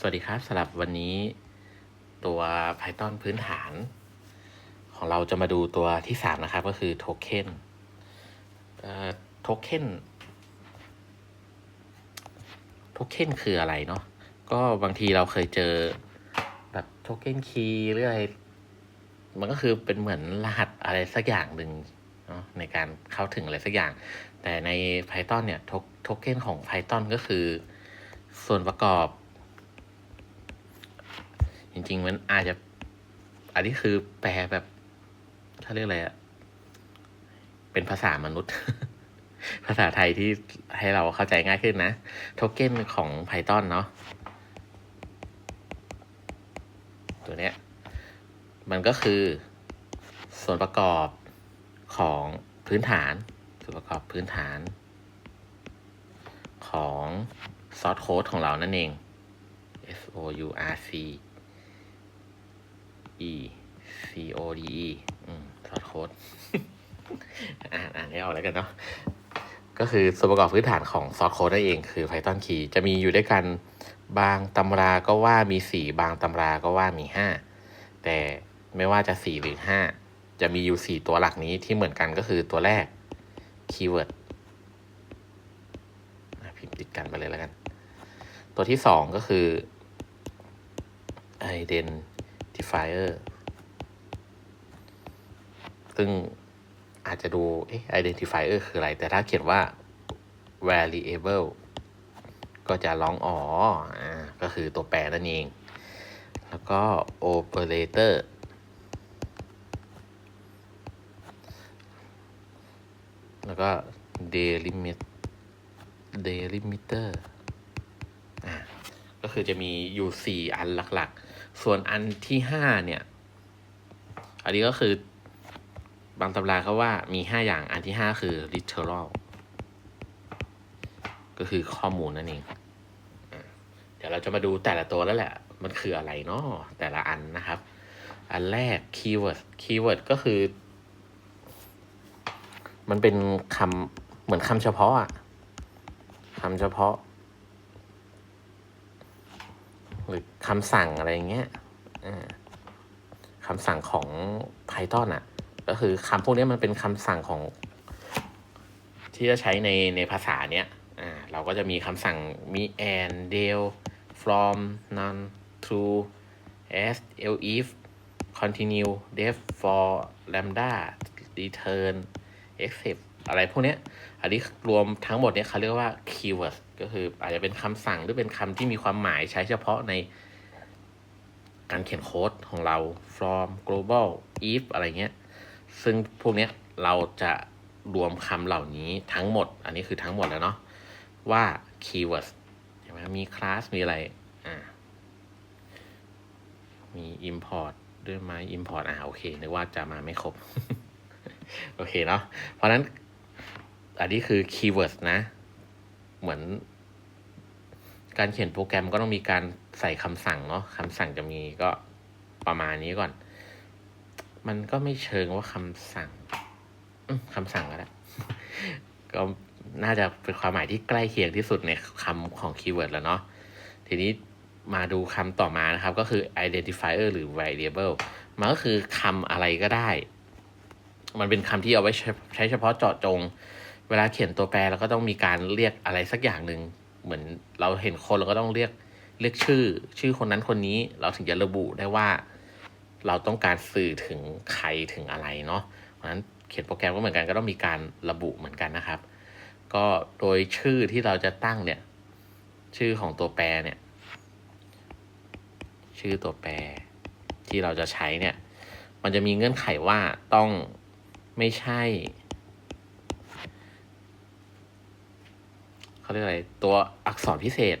สวัสดีครับสำหรับวันนี้ตัว Python พื้นฐาน ของเราจะมาดูตัวที่สามนะครับ ก็คือโทเค็นโทเค็นโทเค็นคืออะไรเนาะก็บางทีเราเคยเจอแบบโทเค็นคีย์หรืออะไร มันก็คือเป็นเหมือนรหัสอะไรสักอย่างหนึ่งเนาะในการเข้าถึงอะไรสักอย่าง แต่ใน Python เนี่ยโทเค็นของ Python ก็คือส่วนประกอบ จริง ๆ มันอาจจะ อันนี้คือแปลแบบ ถ้าเรียกอะไรอะเป็นภาษามนุษย์ ภาษาไทยที่ให้เราเข้าใจง่ายขึ้นนะ โทเค็นของ Python เนาะตัวเนี้ย มันก็คือส่วนประกอบของพื้นฐาน ส่วนประกอบพื้นฐาน ของซอสโค้ดของเรานั่นเอง S O U R C E C O D E อืมซอสโค้ดอ่านอ่านให้ออกแล้วกันเนาะก็คือส่วนประกอบพื้นฐานของซอสโค้ดนั่นเองคือ Python Key จะมีอยู่ด้วยกันบางตำราก็ว่ามีสี่บางตำราก็ว่ามีห้าแต่ไม่ว่าจะสี่หรือห้าจะมีอยู่สี่ตัวหลักนี้ที่เหมือนกันก็คือตัวแรก keyword อะพิมพ์ติดกันไปเลยแล้วกัน ตัวที่สองก็คือ identifier ซึ่งอาจจะดู เอ๊ะ identifier คืออะไร แต่ถ้าเขียนว่า variable ก็จะร้องอ๋ออ่ก็คือตัวแปรนั่นเอง แล้วก็ operator แล้วก็ delimit delimiter ก็คือจะมีอยู่สี่อันหลักๆ ส่วนอันที่ห้าเนี่ย อันนี้ก็คือบางตำราเขาว่ามีห้าอย่างอันที่ห้าคือ literal ก็คือข้อมูลนั่นเองเดี๋ยวเราจะมาดูแต่ละตัวแล้วแหละ มันคืออะไรเนาะแต่ละอันนะครับ อันแรก keyword keyword ก็คือ มันเป็นคำเหมือนคำเฉพาะอะคำเฉพาะ หรือคำสั่งอะไรเงี้ยคำสั่งของ Python อะ ก็คือคำพวกนี้มันเป็นคำสั่งของ ที่จะใช้ในในภาษาเนี้ยอ่าเราก็จะมีคำสั่งมี and del from none true as l if continue def for lambda return except อะไรพวกเนี้ย อันนี้รวมทั้งหมดเนี้ยเขาเรียกว่า keyword ก็คืออาจจะเป็นคำสั่งหรือเป็นคำที่มีความหมายใช้เฉพาะในการเขียนโค้ดของเรา from global if อะไรเงี้ย ซึ่งพวกเนี้ยเราจะรวมคำเหล่านี้ทั้งหมด อันนี้คือทั้งหมดแล้วเนาะ ว่า keywords ใช่ไหมมี class มีอะไร อ่า มี import ด้วยไหม import อ่าโอเค นึกว่าจะมาไม่ครบ โอเคเนาะ เพราะนั้น อันนี้คือ keywords นะ เหมือน การเขียนโปรแกรมก็ต้องมีการใส่คำสั่งเนาะคำสั่งจะมีก็ประมาณนี้ก่อน มันก็ไม่เชิงว่าคำสั่งคำสั่งก็ได้ก็น่าจะเป็นความหมายที่ใกล้เคียงที่สุดในคำของคีย์เวิร์ดแล้วเนาะทีนี้มาดูคำต่อมานะครับ ก็คือ identifier หรือ variable มันก็คือคำอะไรก็ได้ มันเป็นคำที่เอาไว้ใช้เฉพาะเจาะจง เวลาเขียนตัวแปรเราก็ต้องมีการเรียกอะไรสักอย่างหนึ่งเหมือนเราเห็นคนเราก็ต้องเรียกเรียกชื่อ ชื่อคนนั้นคนนี้เราถึงจะระบุได้ว่า เราต้องการสื่อถึงใครถึงอะไรเนาะเพราะฉะนั้นเขียนโปรแกรมก็เหมือนกันก็ต้องมีการระบุเหมือนกันนะครับ ก็โดยชื่อที่เราจะตั้งเนี่ย ชื่อของตัวแปรเนี่ย ชื่อตัวแปรที่เราจะใช้เนี่ย มันจะมีเงื่อนไขว่าต้องไม่ใช่ เขาเรียกอะไร ตัวอักษรพิเศษ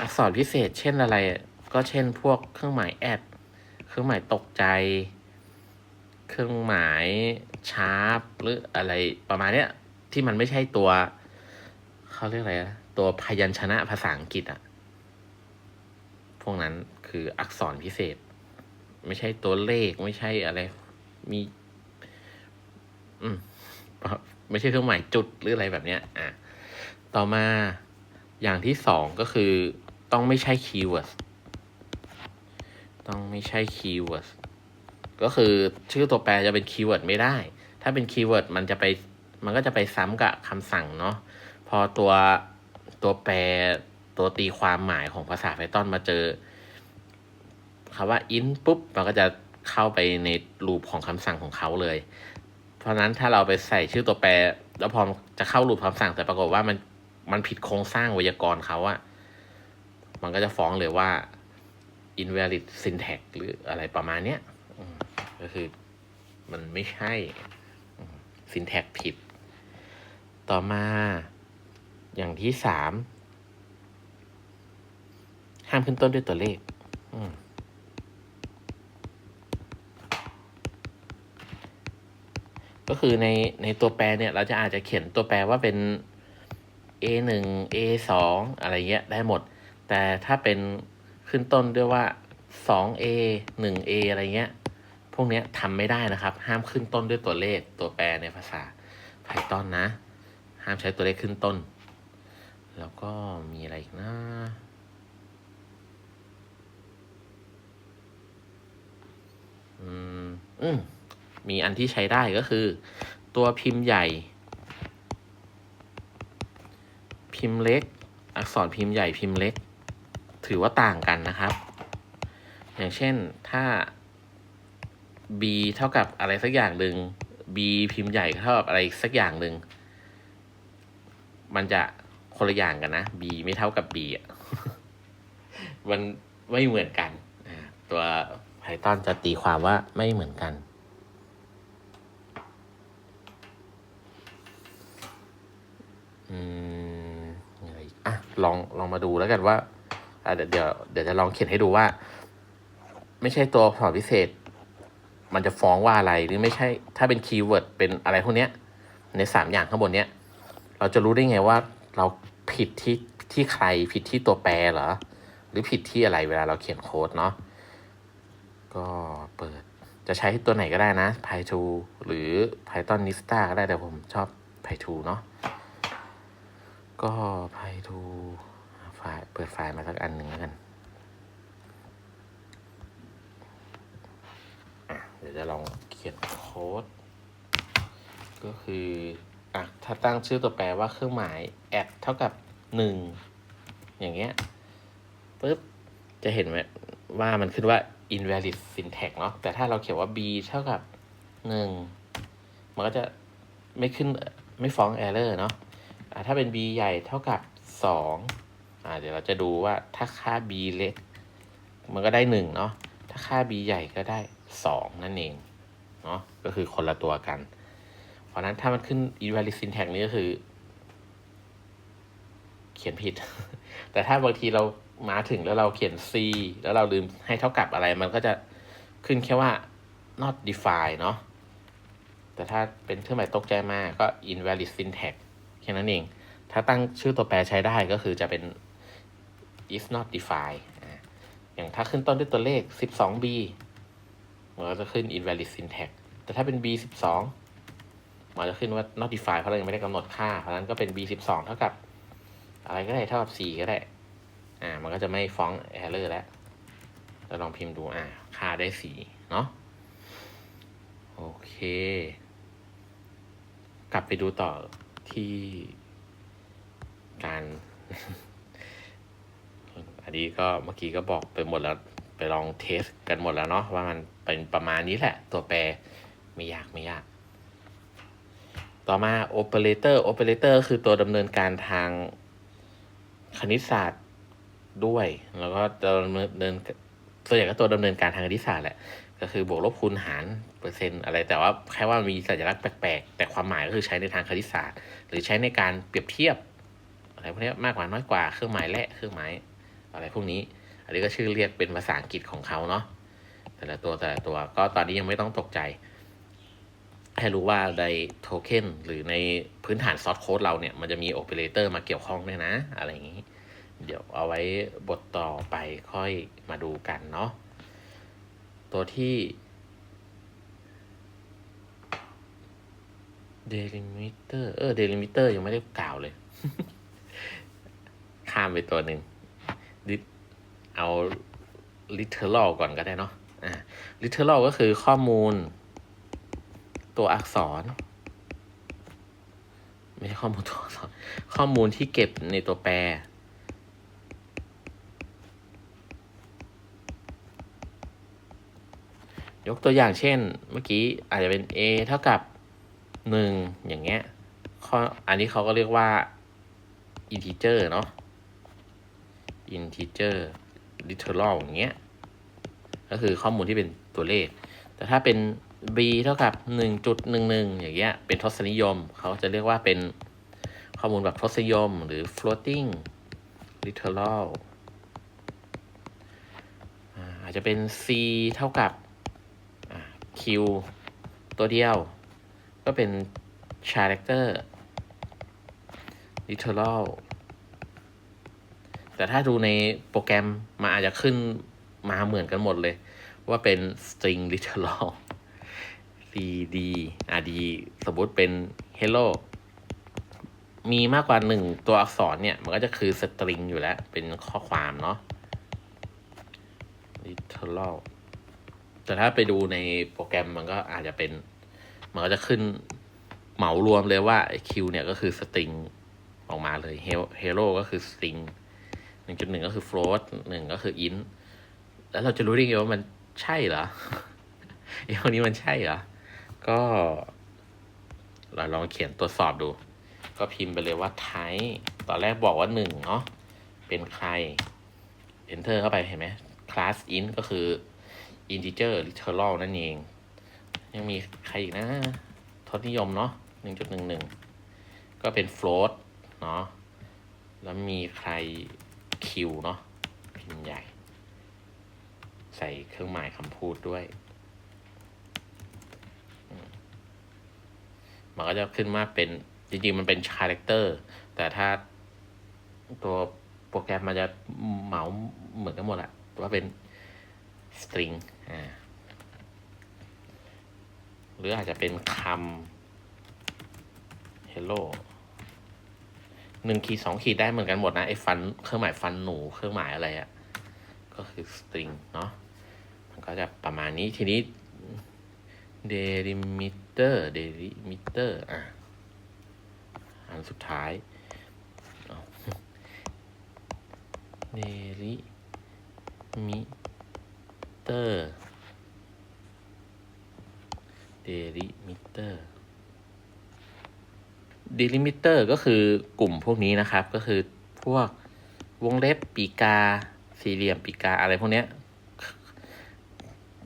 อักษรพิเศษ เช่นอะไร ก็เช่นพวกเครื่องหมายแอด เครื่องหมายตกใจ เครื่องหมายชาร์ปหรืออะไรประมาณเนี้ย ที่มันไม่ใช่ตัว เขาเรียกอะไรนะตัวพยัญชนะภาษาอังกฤษอะพวกนั้นคืออักษรพิเศษ ไม่ใช่ตัวเลขไม่ใช่อะไร มี อืม ไม่ใช่เครื่องหมายจุดหรืออะไรแบบเนี้ยอะต่อมาอย่างที่สองก็คือต้องไม่ใช่คีย์เวิร์ดต้องไม่ใช่คีย์เวิร์ดก็คือชื่อตัวแปรจะเป็นคีย์เวิร์ดไม่ได้ ถ้าเป็นคีย์เวิร์ดมันจะไปมันก็จะไปซ้ำกับคำสั่งเนาะพอตัวตัวแปรตัวตีความหมายของภาษา Python มาเจอคำว่า in ปุ๊บ มันก็จะเข้าไปในรูปของคำสั่งของเขาเลย เพราะนั้นถ้าเราไปใส่ชื่อตัวแปร แล้วพอจะเข้ารูปคำสั่งแต่ปรากฏว่ามันมันผิดโครงสร้างไวยากรณ์เขาอะมันก็จะฟ้องเลยว่า invalid syntax หรืออะไรประมาณเนี้ยก็คือมันไม่ใช่ syntax ผิด ต่อมาอย่างที่สาม ห้ามขึ้นต้นด้วยตัวเลข อืม ก็คือในในตัวแปรเนี่ยเราจะอาจจะเขียนตัวแปรว่าเป็น a หนึ่ง a สองอะไรเงี้ยได้หมด แต่ถ้าเป็นขึ้นต้นด้วยว่าสอง a หนึ่ง a อะไรเงี้ย พวกเนี้ยทำไม่ได้นะครับ ห้ามขึ้นต้นด้วยตัวเลขตัวแปรในภาษา Python นะ ห้ามใช้ตัวเลขขึ้นต้น แล้วก็มีอะไรอีกนะอืมอืม มีอันที่ใช้ได้ก็คือ ตัวพิมพ์ใหญ่ พิมพ์เล็ก อักษรพิมพ์ใหญ่พิมพ์เล็ก ถือว่าต่างกันนะครับ อย่างเช่นถ้า b เท่ากับอะไรสักอย่างหนึ่ง b พิมพ์ใหญ่เท่ากับอะไรสักอย่างหนึ่งมันจะคนละอย่างกันนะ b ไม่เท่ากับ b อะมันไม่เหมือนกัน ตัว Python จะตีความว่าไม่เหมือนกัน อืมอะไรอะลองลองมาดูแล้วกันว่าอะเดี๋ยวเดี๋ยวเดี๋ยวจะลองเขียนให้ดูว่า ไม่ใช่ตัวอักษรพิเศษ มันจะฟ้องว่าอะไรหรือไม่ใช่ ถ้าเป็นคีย์เวิร์ดเป็นอะไรพวกเนี้ย ในสามอย่างข้างบนเนี้ย เราจะรู้ได้ไงว่าเราผิดที่ที่ใครผิดที่ตัวแปรเหรอ หรือผิดที่อะไรเวลาเราเขียนโค้ดเนาะก็เปิดจะใช้ตัวไหนก็ได้นะ Py2 หรือ Python Nista ก็ได้แต่ผมชอบ Py2 เนาะ ก็ Py2 ไฟล์เปิดไฟล์มาสักอันหนึ่งแล้วกันเดี๋ยวจะลองเขียนโค้ด ก็คืออะถ้าตั้งชื่อตัวแปรว่าเครื่องหมาย at เท่ากับหนึ่งอย่างเงี้ยปุ๊บ จะเห็นไหมว่ามันขึ้นว่า invalid syntax เนาะแต่ถ้าเราเขียนว่า b เท่ากับหนึ่งมันก็จะไม่ขึ้นไม่ฟ้อง error เนาะ ถ้าเป็น b ใหญ่เท่ากับสองอ่าเดี๋ยวเราจะดูว่าถ้าค่า b เล็ก มันก็ได้หนึ่งเนาะถ้าค่า b ใหญ่ก็ได้สองนั่นเองเนาะก็คือคนละตัวกัน เพราะนั้นถ้ามันขึ้น invalid syntax นี่ก็คือ เขียนผิด แต่ถ้าบางทีเรามาถึงแล้วเราเขียน c แล้วเราลืมให้เท่ากับอะไร มันก็จะขึ้นแค่ว่า not defined เนาะแต่ถ้าเป็นเครื่องหมายตกใจมากก็ invalid syntax แค่นั้นเอง ถ้าตั้งชื่อตัวแปรใช้ได้ก็คือจะเป็น is not defined อย่างถ้าขึ้นต้นด้วยตัวเลข 12b มันก็จะขึ้น invalid syntax แต่ถ้าเป็น b 12มันจะขึ้นว่า not defined เพราะเรายังไม่ได้กำหนดค่า เพราะฉะนั้นก็เป็น b 12เท่ากับ อะไรก็ได้เท่ากับ 4 ก็ได้ อ่า มันก็จะไม่ฟ้อง error แล้วเราลองพิมพ์ดู อ่า ค่าได้ 4 เนาะโอเค กลับไปดูต่อ ที่การอันนี้ก็เมื่อกี้ก็บอกไปหมดแล้วไปลองเทสกันหมดแล้วเนาะว่ามันเป็นประมาณนี้แหละ ตัวแปรไม่ยากไม่ยาก ต่อมา operator operator คือตัวดำเนินการทางคณิตศาสตร์ด้วย แล้วก็ตัวดำเนินส่วนใหญ่ก็ตัวดำเนินการทางคณิตศาสตร์แหละ ก็คือบวกลบคูณหารเปอร์เซ็นต์อะไรแต่ว่าแค่ว่ามีสัญลักษณ์แปลกๆ แต่ความหมายก็คือใช้ในทางคณิตศาสตร์ หรือใช้ในการเปรียบเทียบ อะไรพวกนี้มากกว่าน้อยกว่าเครื่องหมายและเครื่องหมายอะไรพวกนี้ อันนี้ก็ชื่อเรียกเป็นภาษาอังกฤษของเขาเนาะแต่ละตัวแต่ละตัวก็ตอนนี้ยังไม่ต้องตกใจให้รู้ว่าในโทเค็นหรือในพื้นฐานซอสโค้ดเราเนี่ย มันจะมีโอเปอเรเตอร์มาเกี่ยวข้องด้วยนะ อะไรอย่างนี้ เดี๋ยวเอาไว้บทต่อไปค่อยมาดูกันเนาะ ตัวที่ delimiter เออ delimiter ยังไม่ได้กล่าวเลยขาดามไปตัวหนึ่ง lit- เอา literal ก่อนก็ได้เนาะอ่า literal ก็คือข้อมูล ตัวอักษร ไม่ใช่ข้อมูลตัวอักษร ข้อมูลที่เก็บในตัวแปร กตัวอย่างเช่น เมื่อกี้อาจจะเป็น a เท่ากับหนึ่งอย่างเงี้ยข้ออันนี้เขาก็เรียกว่า integer เนาะ integer literal อย่างเงี้ย ก็คือข้อมูลที่เป็นตัวเลข แต่ถ้าเป็น b เท่ากับหนึ่งจุดหนึ่งหนึ่งอย่างเงี้ย เป็นทศนิยม เขาจะเรียกว่าเป็นข้อมูลแบบทศนิยม หรือ floating literal อาจจะเป็น c เท่ากับ Q ตัวเดียว ก็เป็น character literal แต่ถ้าดูในโปรแกรมมันอาจจะขึ้นมาเหมือนกันหมดเลย ว่าเป็น string literal cd อะดีสมมติเป็น hello มีมากกว่าหนึ่งตัวอักษรเนี่ย มันก็จะคือ string อยู่แล้ว เป็นข้อความเนาะ literal แต่ถ้าไปดูในโปรแกรมมันก็อาจจะเป็น มันก็จะขึ้นเหมารวมเลยว่าไอ้ Q เนี่ยก็คือสตริงออกมาเลย Hello ก็คือสตริงหนึ่งจุดหนึ่งก็คือ float หนึ่งก็คือ int แล้วเราจะรู้ได้ไงว่ามันใช่เหรอไอ้พวกนี้มันใช่เหรอ ก็เราลองเขียนตรวจสอบดู ก็พิมพ์ไปเลยว่า type ตอนแรกบอกว่าหนึ่งเนาะเป็นใคร enter เข้าไปเห็นไหม class in ก็คือ integer literal นั่นเอง ยังมีใครอีกนะ ทศนิยมเนาะหนึ่งจุดหนึ่งหนึ่งก็เป็น float เนาะ แล้วมีใคร q เนาะพิมพ์ใหญ่ ใส่เครื่องหมายคำพูดด้วยมมันก็จะขึ้นมาเป็น จริงๆ มันเป็น character แต่ถ้าตัวโปรแกรมมันจะเหมาเหมือนกันหมดอะว่าเป็น string อ่าหรืออาจจะเป็นคำ hello หนึ่งขีดสองขีดได้เหมือนกันหมดนะไอ้ฟันเครื่องหมายฟันหนูเครื่องหมายอะไรอะ่ะ ก็คือ string เนาะมันก็จะประมาณนี้ทีนี้ delimiter delimiter อะ อันสุดท้าย delimiter เอา delimiter delimiter delimiter ก็คือกลุ่มพวกนี้นะครับ ก็คือพวกวงเล็บปีกา สี่เหลี่ยมปีกาอะไรพวกเนี้ย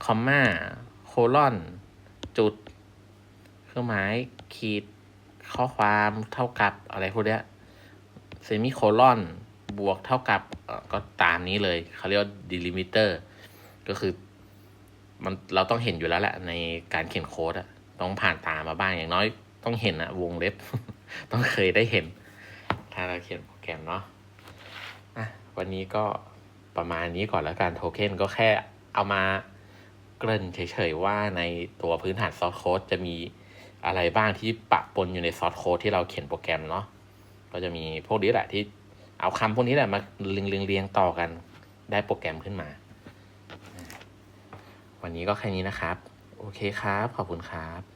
คอมมาโคลอน จุด เครื่องหมาย ขีด ข้อความเท่ากับอะไรพวกเนี้ยเซมิโคลอน บวกเท่ากับก็ตามนี้เลยเขาเรียกว่า delimiter ก็คือ มันเราต้องเห็นอยู่แล้วแหละในการเขียนโค้ดอะต้องผ่านตามาบ้างอย่างน้อย ต้องเห็นอะวงเล็บ ต้องเคยได้เห็น ถ้าเราเขียนโปรแกรมเนาะอะวันนี้ก็ประมาณนี้ก่อนแล้วกันโทเค็นก็แค่เอามาเกริ่นเฉยๆว่าในตัวพื้นฐานซอสโค้ดจะมีอะไรบ้างที่ปะปนอยู่ในซอสโค้ดที่เราเขียนโปรแกรมเนาะก็จะมีพวกนี้แหละที่เอาคำพวกนี้แหละมาเรียงเรียงต่อกันได้โปรแกรมขึ้นมา วันนี้ก็แค่นี้นะครับ โอเคครับ ขอบคุณครับ